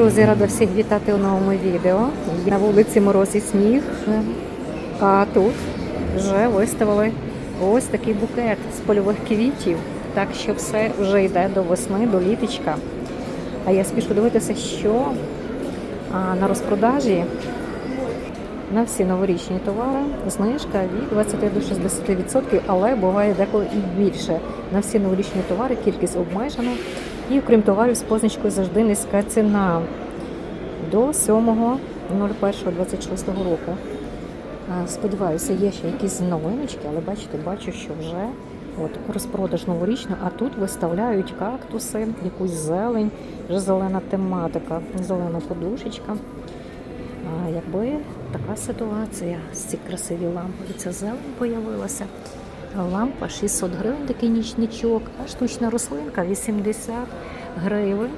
Друзі, рада всіх вітати у новому відео. На вулиці Мороз і сніг. А тут вже виставили ось такий букет з польових квітів. Так що все вже йде до весни, до літочка. А я спішу дивитися, що на розпродажі на всі новорічні товари знижка від 20 до 60%, але буває деколи і більше. На всі новорічні товари кількість обмежена. І окрім товарів з позначкою завжди низька ціна до 7.01.26 року. Сподіваюся, є ще якісь новиночки, але бачите, бачу, що вже от розпродаж новорічний, а тут виставляють кактуси, якусь зелень, вже зелена тематика, зелена подушечка. А, якби така ситуація з ці красиві лампи. Ця зелень появилася. Лампа 600 гривень, такий нічничок, а штучна рослинка 80 гривень.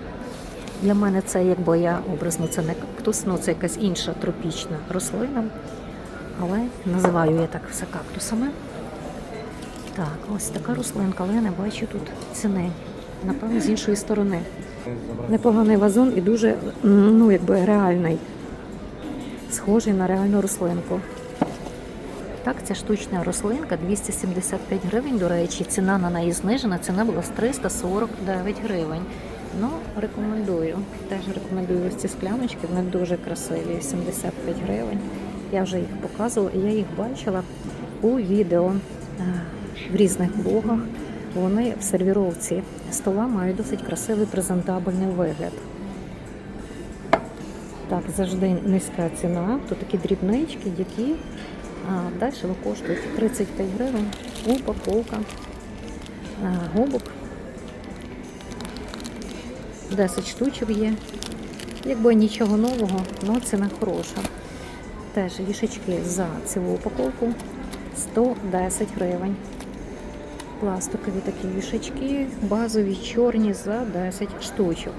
Для мене це, якби я образно, це не кактус, ну це якась інша тропічна рослина. Але називаю я так все кактусами. Так, ось така рослинка, але я не бачу тут ціни. Напевно, з іншої сторони. Непоганий вазон і дуже ну, якби реальний. Схожий на реальну рослинку. Так, ця штучна рослинка 275 гривень. До речі, ціна на неї знижена. Ціна була з 349 гривень. Ну, рекомендую. Теж рекомендую ось ці скляночки, вони дуже красиві, 75 гривень. Я вже їх показувала, і я їх бачила у відео е, в різних блогах. Вони в сервіровці стола мають досить красивий презентабельний вигляд. Так, завжди низька ціна. Тут такі дрібнички, які а, далі коштують 35 гривень. Упаковка. Губок. 10 штучок є. Якби нічого нового, але ціна хороша. Теж вішечки за цілу упаковку 110 гривень. Пластикові такі вішечки, базові чорні за 10 штучок.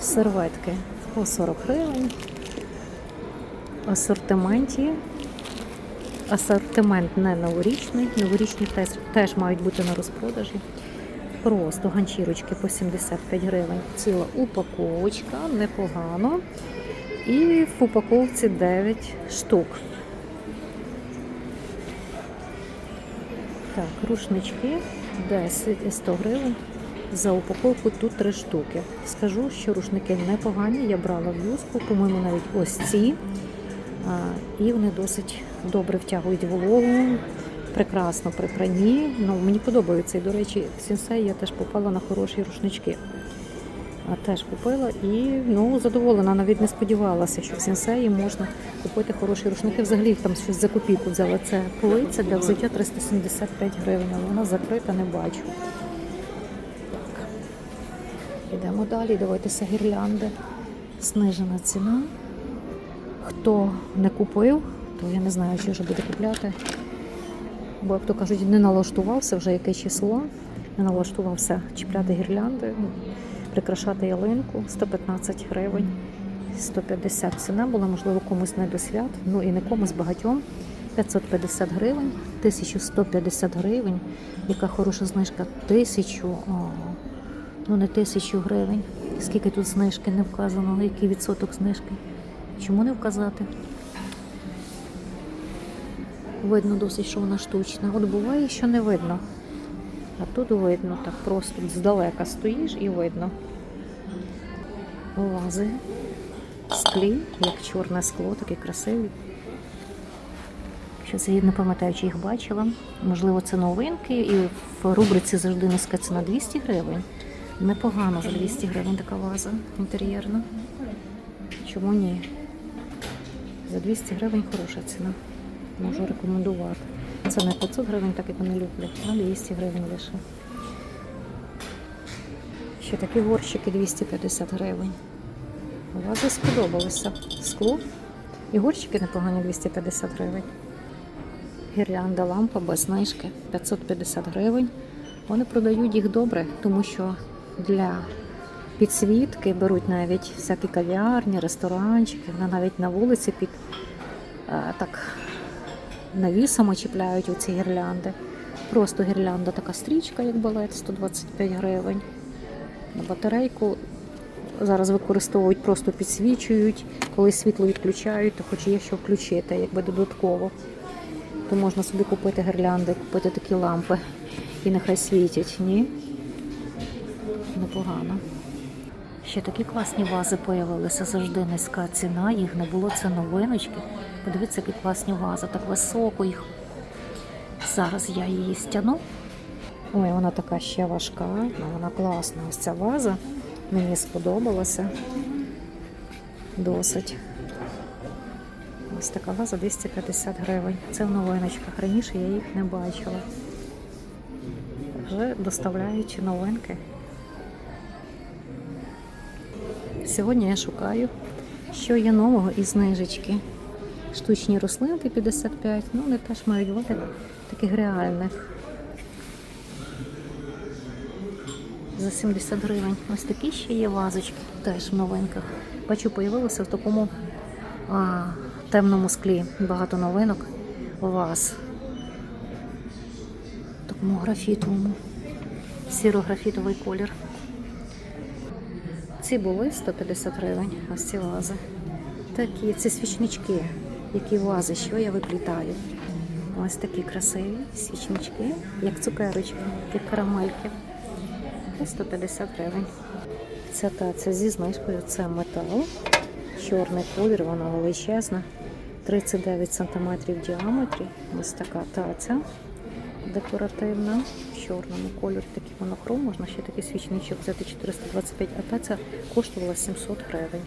Серветки по 40 гривень. Асортименті. Асортимент не новорічний. Новорічні теж, теж мають бути на розпродажі. Просто ганчірочки по 75 гривень. Ціла упаковочка, непогано. І в упаковці 9 штук. Так, рушнички 10 і 100 гривень. За упаковку тут три штуки. Скажу, що рушники непогані. Я брала в юску, по-моєму, навіть ось ці. І вони досить добре втягують вологу, прекрасно при пранні. Ну, мені подобається. І, до речі, в сінсей я теж попала на хороші рушнички. А теж купила і ну, задоволена, навіть не сподівалася, що в сінсеї можна купити хороші рушники. Взагалі там щось за копійку взяла. Це полиця для взуття 375 гривень, але вона закрита, не бачу. Так. Йдемо далі, дивитися гірлянди. Знижена ціна. Хто не купив, то я не знаю, що вже буде купляти. Бо, як то кажуть, не налаштувався вже яке число, не налаштувався чіпляти гірлянди, прикрашати ялинку 115 гривень, 150 ціна була, можливо, комусь не до свят, ну і не комусь багатьом. 550 гривень, 1150 гривень, яка хороша знижка, 1000, о, ну не 1000 гривень. Скільки тут знижки не вказано, який відсоток знижки. Чому не вказати? Видно досить, що вона штучна. От буває, що не видно. А тут видно, так просто здалека стоїш і видно. Вази, склі, як чорне скло, такі красиві. Щось я не пам'ятаю, чи їх бачила. Можливо, це новинки, і в рубриці завжди низька ціна 200 гривень. Непогано за 200 гривень така ваза інтер'єрна. Чому ні? За 200 гривень хороша ціна. Можу рекомендувати. Це не 500 гривень, так як вони люблять, а 200 гривень лише. Ще такі горщики 250 гривень. Вази сподобалося. Скло і горщики непогані 250 гривень. Гірлянда лампа без знижки 550 гривень. Вони продають їх добре, тому що для підсвітки беруть навіть всякі кав'ярні, ресторанчики, навіть на вулиці під е, так навісами чіпляють оці гірлянди. Просто гірлянда така стрічка, як балет, 125 гривень. На батарейку зараз використовують, просто підсвічують, коли світло відключають, то хоч є що включити, якби додатково. То можна собі купити гірлянди, купити такі лампи і нехай світять, ні? Непогано. Ще такі класні вази появилися, завжди низька ціна, їх не було, це новиночки. Подивіться, які класні вази, так високо їх. Зараз я її стягну. Ой, вона така ще важка, але вона класна. Ось ця ваза. Мені сподобалася. Досить. Ось така ваза 250 гривень. Це в новиночках. Раніше я їх не бачила. Вже доставляють новинки. Сьогодні я шукаю, що є нового із знижечки. Штучні рослинки 55, ну вони теж мають вигляд таких реальних. За 70 гривень. Ось такі ще є вазочки, теж в новинках. Бачу, появилося в такому а, темному склі. Багато новинок у вас. Такому графітовому. Сіро-графітовий колір. Ці були 150 гривень, ось ці вази. Такі, це свічнички. Які вази, що я виплітаю. Ось такі красиві свічнички, як цукерочки, як карамельки. По 150 гривень. Ця таця зі знижкою, це метал. Чорний колір, вона величезна. 39 см в діаметрі. Ось така таця декоративна. В чорному кольорі такий монохром. Можна ще такий свічничок взяти 425, а таця коштувала 700 гривень.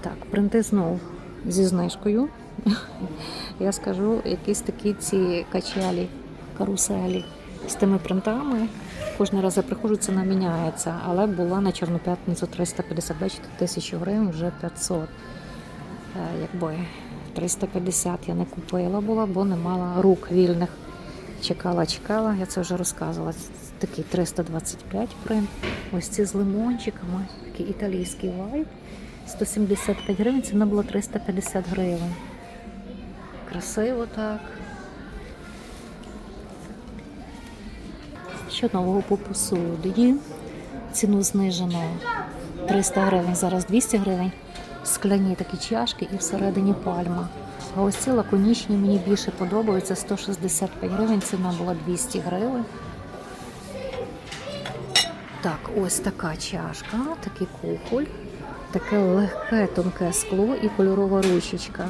Так, принти знов зі знижкою. Я скажу, якісь такі ці качелі, каруселі з тими принтами. Кожен раз я приходжу, ціна міняється, але була на Чорну п'ятницю 350, бачите, 1000 гривень, вже 500. Е, Якби 350 я не купила була, бо не мала рук вільних. Чекала, чекала, я це вже розказувала. Такий 325 принт. Ось ці з лимончиками, такий італійський вайб. 175 гривень, ціна була 350 гривень. Красиво так. Що нового по посуді? Ціну знижено 300 гривень, зараз 200 гривень. Скляні такі чашки і всередині пальма. А ось ці лаконічні мені більше подобаються 165 гривень, ціна була 200 гривень. Так, ось така чашка, такий кухоль, таке легке тонке скло і кольорова ручечка.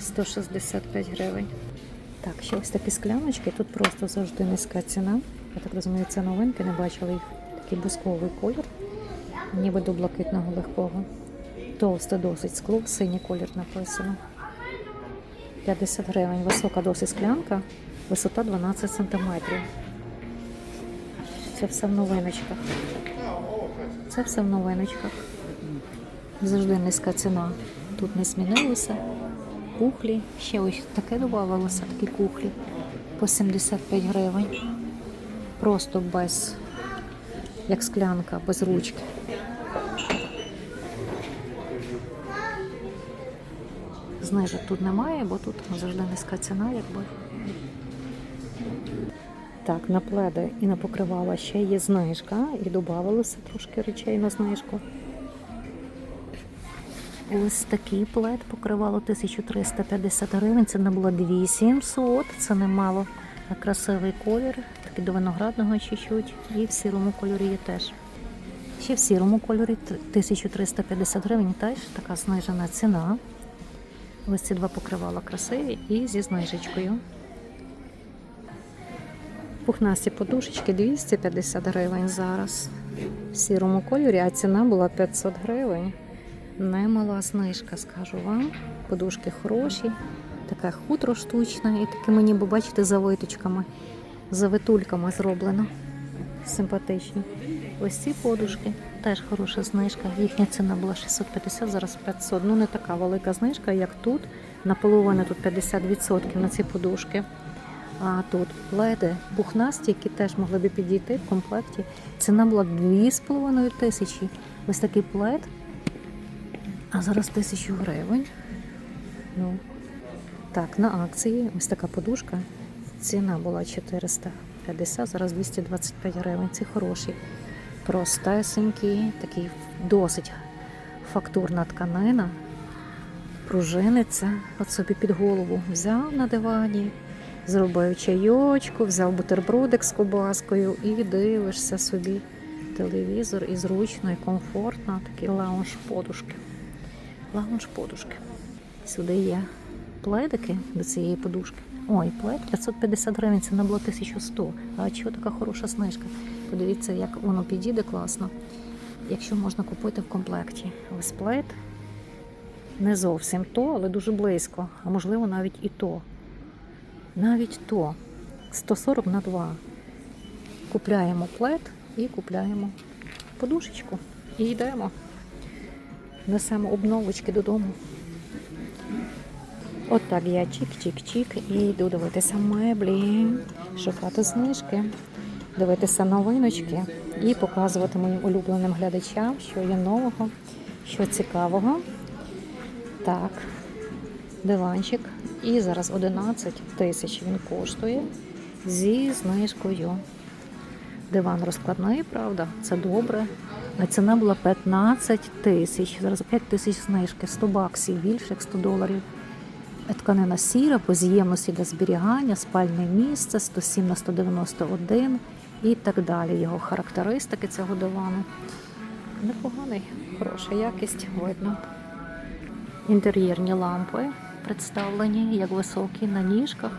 165 гривень. Так, ще ось такі скляночки. Тут просто завжди низька ціна. Я так розумію, це новинки, не бачила їх. Такий бусковий колір, ніби до блакитного легкого. Товсте досить скло, синій колір написано. 50 гривень. Висока досить склянка, висота 12 сантиметрів. Це все в новиночках. Це все в новиночках. Завжди низька ціна. Тут не змінилося. Кухлі. Ще ось таке додавалося, такі кухлі по 75 гривень. Просто без, як склянка, без ручки. Знижок тут немає, бо тут завжди низька ціна, якби. Так, на пледи і на покривала ще є знижка, і додавалося трошки речей на знижку. Ось такий плед покривало 1350 гривень. Це не було 2700, це немало красивий колір, такий до виноградного чуть-чуть, і в сірому кольорі є теж. Ще в сірому кольорі 1350 гривень, теж така знижена ціна. Ось ці два покривала красиві і зі знижечкою. Пухнасті подушечки 250 гривень зараз. В сірому кольорі, а ціна була 500 гривень. Немала знижка, скажу вам. Подушки хороші, таке хутро штучне і таке мені, бо бачите, завиточками, завитульками зроблено. Симпатичні. Ось ці подушки теж хороша знижка. Їхня ціна була 650, зараз 500. Ну не така велика знижка, як тут. Наполовину тут 50% на ці подушки. А тут пледи пухнасті, які теж могли б підійти в комплекті. Ціна була 2,5 тисячі. Ось такий плед. А зараз тисячу гривень. Ну, так, на акції ось така подушка. Ціна була 450, зараз 225 гривень. Ці хороші. Простесенький, такий досить фактурна тканина. Пружиниться от собі під голову. Взяв на дивані, зробив чайочку, взяв бутербродик з кобаскою і дивишся собі телевізор і зручно, і комфортно. Такі лаунж-подушки. Лаунж-подушки. Сюди є пледики до цієї подушки. Ой, плед 550 гривень, це не було 1100. А чого така хороша знижка? Подивіться, як воно підійде класно. Якщо можна купити в комплекті. Ось плед не зовсім то, але дуже близько. А можливо навіть і то. Навіть то. 140 на 2. Купляємо плед і купляємо подушечку. І йдемо. Несемо обновочки додому. От так я чик-чик-чик і йду дивитися меблі, шукати знижки, дивитися новиночки і показувати моїм улюбленим глядачам, що є нового, що цікавого. Так, диванчик. І зараз 11 тисяч він коштує зі знижкою. Диван розкладний, правда, це добре. А ціна була 15 тисяч. Зараз 5 тисяч знижки, 100 баксів, більше як 100 доларів. Тканина сіра, по з'ємності для зберігання, спальне місце 107 на 191 і так далі. Його характеристики цього дивану. Непоганий, хороша якість, видно. Інтер'єрні лампи представлені як високі на ніжках.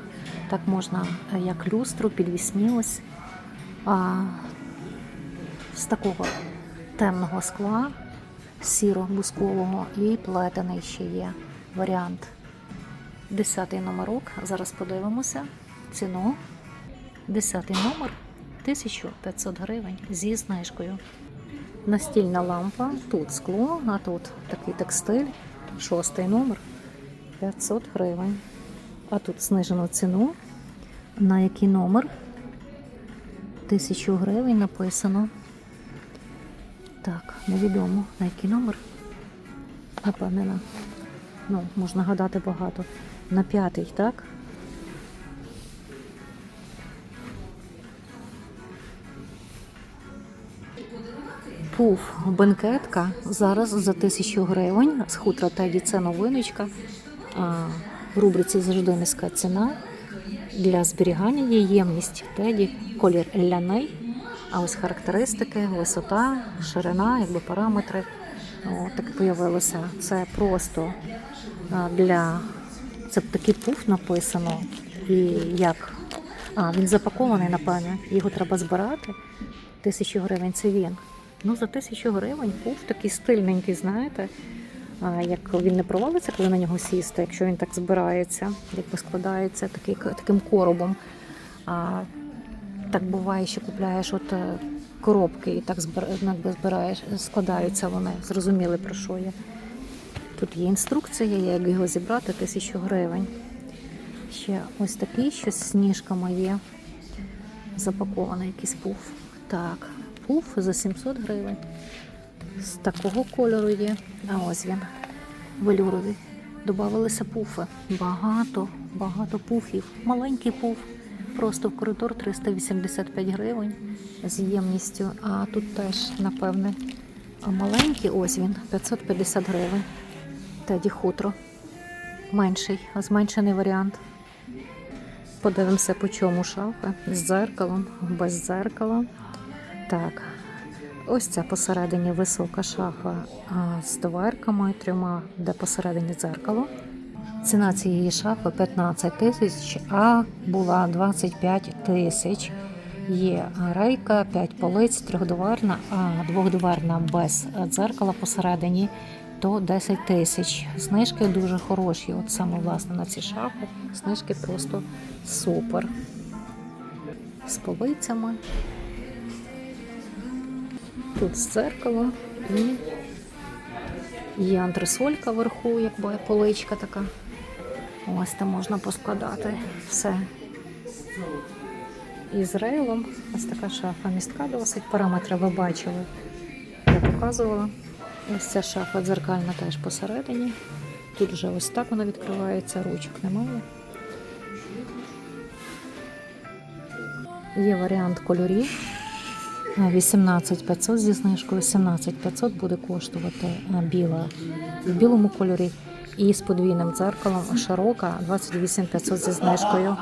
Так можна е, як люстру, підвісні ось. А, з такого темного скла, сіро-бускового і плетений ще є варіант. Десятий номерок. Зараз подивимося ціну. Десятий номер 1500 гривень зі знижкою. Настільна лампа, тут скло, а тут такий текстиль. Шостий номер 500 гривень. А тут знижено ціну. На який номер? 1000 гривень написано. Так, невідомо на який номер. Напевне. Ну, можна гадати багато. На п'ятий, так? Пуф, бенкетка зараз за тисячу гривень. З хутра Теді це новиночка. В рубриці завжди низька ціна. Для зберігання є ємність Теді, колір ляний. А ось характеристики, висота, ширина, якби параметри. О, так появилося. Це просто для це такий пуф написано. І як а, він запакований, напевне. Його треба збирати. Тисячу гривень це він. Ну, за тисячу гривень пуф такий стильненький, знаєте. А, Як він не провалиться, коли на нього сісти, якщо він так збирається, якби складається такий, таким коробом. А, так буває, що купляєш от е, коробки і так збир- збираєш, складаються вони. Зрозуміли про що я. Тут є інструкція, як його зібрати, тисячу гривень. Ще ось такий, що з сніжками є. Запакований якийсь пуф. Так, пуф за 700 гривень. З такого кольору є. А ось він. Велюровий. Добавилися пуфи. Багато, багато пуфів. Маленький пуф. Просто в коридор 385 гривень з ємністю. А тут теж, напевне, маленький, ось він, 550 гривень. Теді хутро. Менший, зменшений варіант. Подивимося, по чому шафа. З дзеркалом, без дзеркала. Так. Ось ця посередині висока шафа з дверками трьома, де посередині дзеркало. Ціна цієї шафи 15 тисяч, а була 25 тисяч. Є рейка, 5 полиць, трьохдверна, а двохдверна без дзеркала посередині, то 10 тисяч. Знижки дуже хороші. От саме власне на ці шафи. Знижки просто супер. З полицями. Тут дзеркало і є антресолька вверху, якби поличка така. Ось там можна поскладати все. І з рейлом ось така шафа містка досить. Параметри ви бачили. Я показувала. Ось ця шафа дзеркальна теж посередині. Тут вже ось так вона відкривається, ручок немає. Є варіант кольорів. 18 500 зі знижкою, 17 500 буде коштувати е, біла в білому кольорі і з подвійним дзеркалом широка 28 500 зі знижкою.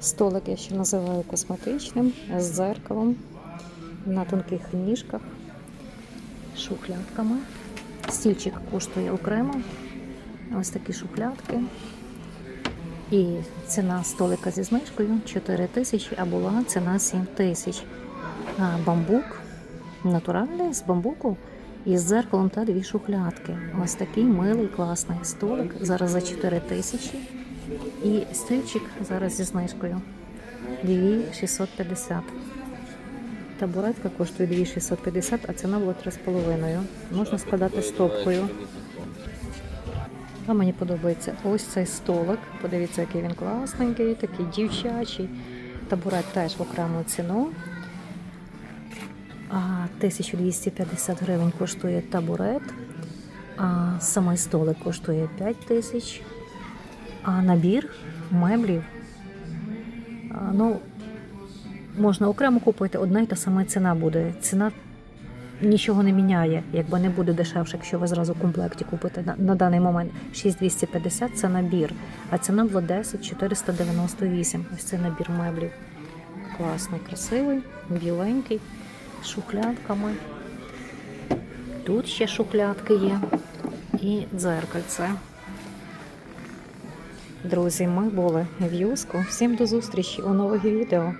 Столик я ще називаю косметичним з дзеркалом на тонких ніжках, шухлядками. Стільчик коштує окремо. Ось такі шухлядки. І ціна столика зі знижкою 4 тисячі, а була ціна 7 тисяч. Бамбук натуральний з бамбуку і з дзеркалом та дві шухлядки. Ось такий милий, класний столик. Зараз за 4 тисячі. І стильчик зараз зі знижкою 2650. Табуретка коштує 2650, а ціна була 3,5. Можна складати стопкою. А мені подобається ось цей столик. Подивіться, який він класненький, такий дівчачий. Табурет теж в окрему ціну. А 1250 гривень коштує табурет, а самий столик коштує 5 тисяч. А набір меблів ну, можна окремо купити, одна й та сама ціна буде. Ціна нічого не міняє, якби не буде дешевше, якщо ви зразу в комплекті купите. На, на даний момент 6250 це набір, а ціна була 10 498. Ось це набір меблів. Класний, красивий, біленький, з шухлядками. Тут ще шухлядки є і дзеркальце. Друзі, ми були в Юску. Всім до зустрічі у нових відео.